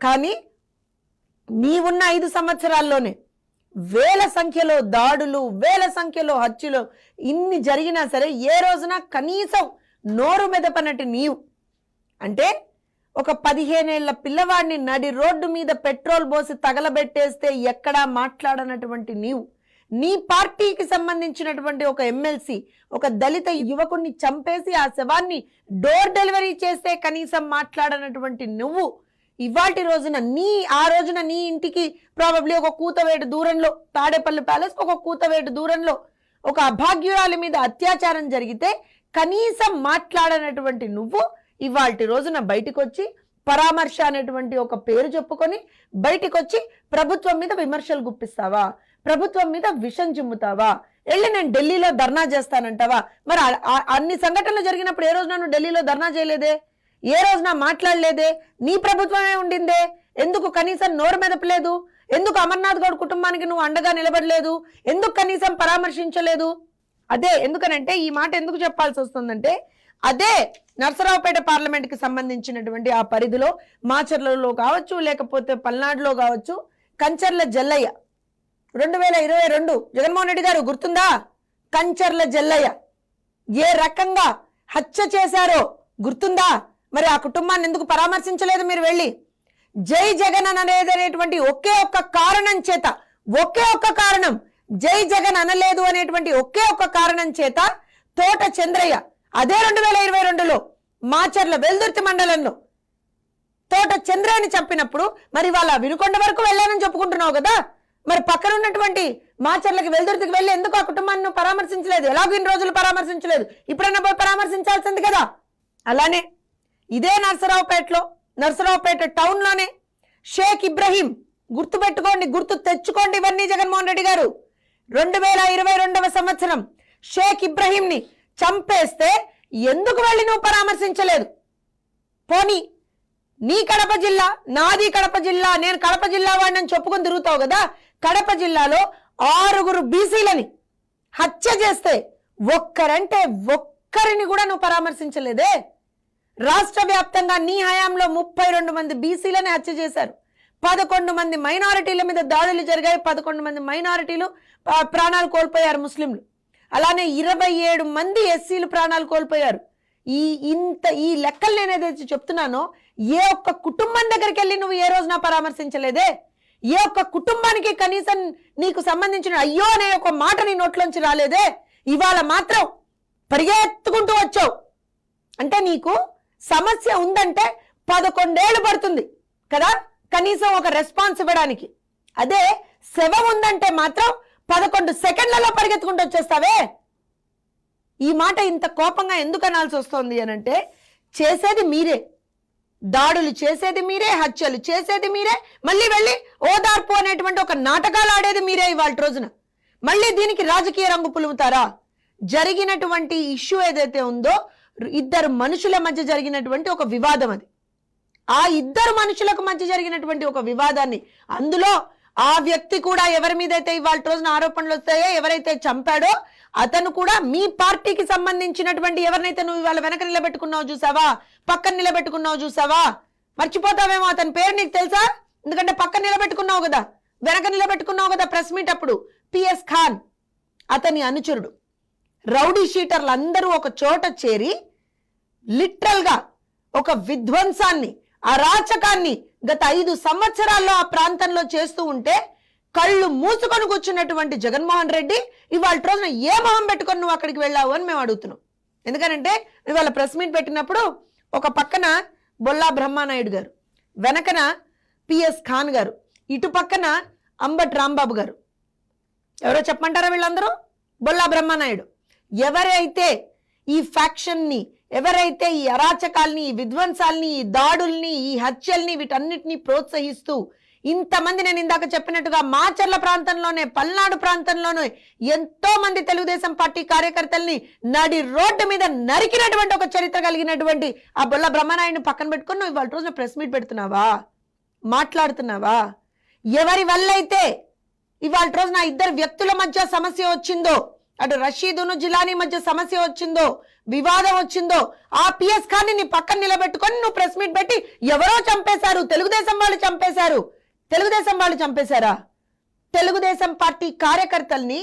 కానీ నీవున్న ఐదు సంవత్సరాల్లోనే వేల సంఖ్యలో దాడులు వేల సంఖ్యలో హత్యలు ఇన్ని జరిగినా సరే ఏ రోజున కనీసం నోరు మెదపనటి నీవు. అంటే ఒక పదిహేనేళ్ళ పిల్లవాడిని నడి రోడ్డు మీద పెట్రోల్ పోసి తగలబెట్టేస్తే ఎక్కడా మాట్లాడనటువంటి నీవు. నీ పార్టీకి సంబంధించినటువంటి ఒక ఎమ్మెల్సీ ఒక దళిత యువకుణ్ణి చంపేసి ఆ శవాన్ని డోర్ డెలివరీ చేస్తే కనీసం మాట్లాడనటువంటి నువ్వు ఇవాటి రోజున నీ ఆ రోజున నీ ఇంటికి ప్రాబబ్లీ ఒక కూతవేటు దూరంలో తాడేపల్లి ప్యాలెస్ ఒక కూతవేటు దూరంలో ఒక అభాగ్యురాలి మీద అత్యాచారం జరిగితే కనీసం మాట్లాడనటువంటి నువ్వు ఇవాటి రోజున బయటకు వచ్చి పరామర్శ అనేటువంటి ఒక పేరు చెప్పుకొని బయటకు వచ్చి ప్రభుత్వం మీద విమర్శలు గుప్పిస్తావా? ప్రభుత్వం మీద విషం చిమ్ముతావా? వెళ్ళి నేను ఢిల్లీలో ధర్నా చేస్తానంటావా? మరి అన్ని సంఘటనలు జరిగినప్పుడు ఏ రోజు నన్ను ఢిల్లీలో ధర్నా చేయలేదే? ఏ రోజున మాట్లాడలేదే? నీ ప్రభుత్వమే ఉండిందే. ఎందుకు కనీసం నోరు మెదపలేదు? ఎందుకు అమర్నాథ్ గౌడ్ కుటుంబానికి నువ్వు అండగా నిలబడలేదు? ఎందుకు కనీసం పరామర్శించలేదు? అదే ఎందుకనంటే ఈ మాట ఎందుకు చెప్పాల్సి వస్తుందంటే అదే నర్సరావుపేట పార్లమెంట్కి సంబంధించినటువంటి ఆ పరిధిలో మాచర్లలో కావచ్చు లేకపోతే పల్నాడులో కావచ్చు కంచర్ల జల్లయ్య. రెండు వేల ఇరవై రెండు జగన్మోహన్ రెడ్డి గారు గుర్తుందా? కంచర్ల జల్లయ్య. ఏ రకంగా హత్య చేశారో గుర్తుందా? మరి ఆ కుటుంబాన్ని ఎందుకు పరామర్శించలేదు మీరు వెళ్ళి? జై జగన్ అనేది అనేటువంటి ఒకే ఒక్క కారణం చేత ఒకే ఒక్క కారణం జై జగన్ అనలేదు అనేటువంటి ఒకే ఒక్క కారణం చేత తోట చంద్రయ్య అదే రెండు వేల ఇరవై రెండులో మాచర్ల వెల్దుర్తి మండలంలో తోట చంద్రయ్యని చంపినప్పుడు మరి వాళ్ళ వినుకొండ వరకు వెళ్ళానని చెప్పుకుంటున్నావు కదా? మరి పక్కన ఉన్నటువంటి మాచర్లకి వెల్దుర్తికి వెళ్ళి ఎందుకు ఆ కుటుంబాన్ని పరామర్శించలేదు? ఎలాగో ఇన్ని రోజులు పరామర్శించలేదు? ఇప్పుడైనా పోయి పరామర్శించాల్సింది కదా? అలానే ఇదే నర్సరావుపేటలో నర్సరావుపేట టౌన్లోనే షేక్ ఇబ్రహీం గుర్తు పెట్టుకోండి గుర్తు తెచ్చుకోండి ఇవన్నీ జగన్మోహన్ రెడ్డి గారు. రెండు వేల ఇరవై రెండవ సంవత్సరం షేక్ ఇబ్రహీంని చంపేస్తే ఎందుకు వెళ్ళి నువ్వు పరామర్శించలేదు? పోనీ నీ కడప జిల్లా నాది కడప జిల్లా నేను కడప జిల్లా వాడిని చెప్పుకొని తిరుగుతావు కదా? కడప జిల్లాలో ఆరుగురు బీసీలని హత్య చేస్తే ఒక్కరంటే ఒక్కరిని కూడా నువ్వు పరామర్శించలేదే? రాష్ట్ర వ్యాప్తంగా నీ హయాంలో ముప్పై రెండు మంది బీసీలనే హత్య చేశారు. పదకొండు మంది మైనారిటీల మీద దాడులు జరిగాయి. పదకొండు మంది మైనారిటీలు ప్రాణాలు కోల్పోయారు ముస్లింలు. అలానే ఇరవై ఏడు మంది ఎస్సీలు ప్రాణాలు కోల్పోయారు. ఈ ఇంత ఈ లెక్కలు నేను ఏదైతే చెప్తున్నానో ఏ ఒక్క కుటుంబం దగ్గరికి వెళ్ళి నువ్వు ఏ రోజున పరామర్శించలేదే? ఏ ఒక్క కుటుంబానికి కనీసం నీకు సంబంధించిన అయ్యో అనే ఒక మాట నీ నోట్లోంచి రాలేదే? ఇవాళ మాత్రం పరిగెత్తుకుంటూ వచ్చావు. అంటే నీకు సమస్య ఉందంటే పదకొండేళ్ళు పడుతుంది కదా? కనీసం ఒక రెస్పాన్స్ ఇవ్వడానికి. అదే శవం ఉందంటే మాత్రం పదకొండు సెకండ్లలో పరిగెత్తుకుంటూ వచ్చేస్తావే. ఈ మాట ఇంత కోపంగా ఎందుకు అనాల్సి వస్తుంది అని అంటే చేసేది మీరే. దాడులు చేసేది మీరే హత్యలు చేసేది మీరే మళ్ళీ వెళ్ళి ఓదార్పు అనేటువంటి ఒక నాటకాలు ఆడేది మీరే ఇవాళ రోజున. మళ్ళీ దీనికి రాజకీయ రంగు పులుముతారా? జరిగినటువంటి ఇష్యూ ఏదైతే ఉందో ఇద్దరు మనుషుల మధ్య జరిగినటువంటి ఒక వివాదం అది. ఆ ఇద్దరు మనుషులకు మధ్య జరిగినటువంటి ఒక వివాదాన్ని అందులో ఆ వ్యక్తి కూడా ఎవరి మీద అయితే ఇవాళ రోజున ఆరోపణలు వస్తాయో ఎవరైతే చంపాడో అతను కూడా మీ పార్టీకి సంబంధించినటువంటి ఎవరినైతే నువ్వు ఇవాళ వెనక నిలబెట్టుకున్నావు చూసావా? పక్కన నిలబెట్టుకున్నావు చూసావా? మర్చిపోతావేమో అతని పేరు నీకు తెలుసా? ఎందుకంటే పక్కన నిలబెట్టుకున్నావు కదా. వెనక నిలబెట్టుకున్నావు కదా ప్రెస్ మీట్ అప్పుడు. పిఎస్ ఖాన్ అతని అనుచరుడు. రౌడీ షీటర్లు అందరూ ఒక చోట చేరి లిటరల్గా ఒక విధ్వంసాన్ని అరాచకాన్ని గత ఐదు సంవత్సరాల్లో ఆ ప్రాంతంలో చేస్తూ ఉంటే కళ్ళు మూసుకొని కూర్చున్నటువంటి జగన్మోహన్ రెడ్డి ఇవాళ రోజున ఏ మొహం పెట్టుకొని నువ్వు అక్కడికి వెళ్ళావు అని మేము అడుగుతున్నాం. ఎందుకనంటే ఇవాళ ప్రెస్ మీట్ పెట్టినప్పుడు ఒక పక్కన బొల్లా బ్రహ్మానాయుడు గారు వెనకన పిఎస్ ఖాన్ గారు ఇటు పక్కన అంబట్ రాంబాబు గారు. ఎవరో చెప్పమంటారా వీళ్ళందరూ? బొల్లా బ్రహ్మనాయుడు. ఎవరైతే ఈ ఫ్యాక్షన్ని ఎవరైతే ఈ అరాచకాల్ని ఈ విధ్వంసాల్ని ఈ దాడుల్ని ఈ హత్యల్ని వీటన్నిటిని ప్రోత్సహిస్తూ ఇంతమంది నేను ఇందాక చెప్పినట్టుగా మాచర్ల ప్రాంతంలోనే పల్నాడు ప్రాంతంలోనే ఎంతో మంది తెలుగుదేశం పార్టీ కార్యకర్తల్ని నడి రోడ్డు మీద నరికినటువంటి ఒక చరిత్ర కలిగినటువంటి ఆ బొల్ల బ్రహ్మనాయుడిని పక్కన పెట్టుకుని నువ్వు ఇవాళ రోజున ప్రెస్ మీట్ పెడుతున్నావా? మాట్లాడుతున్నావా? ఎవరి వల్ల అయితే ఇవాళ నా ఇద్దరు వ్యక్తుల మధ్య సమస్య వచ్చిందో అటు రషీదును జిలానీ మధ్య సమస్య వచ్చిందో వివాదం వచ్చిందో ఆ పిఎస్ ఖాన్ని నీ పక్కన నిలబెట్టుకొని నువ్వు ప్రెస్ మీట్ పెట్టి ఎవరో చంపేశారు. తెలుగుదేశం వాళ్ళు చంపేశారు. తెలుగుదేశం వాళ్ళు చంపేశారా? తెలుగుదేశం పార్టీ కార్యకర్తల్ని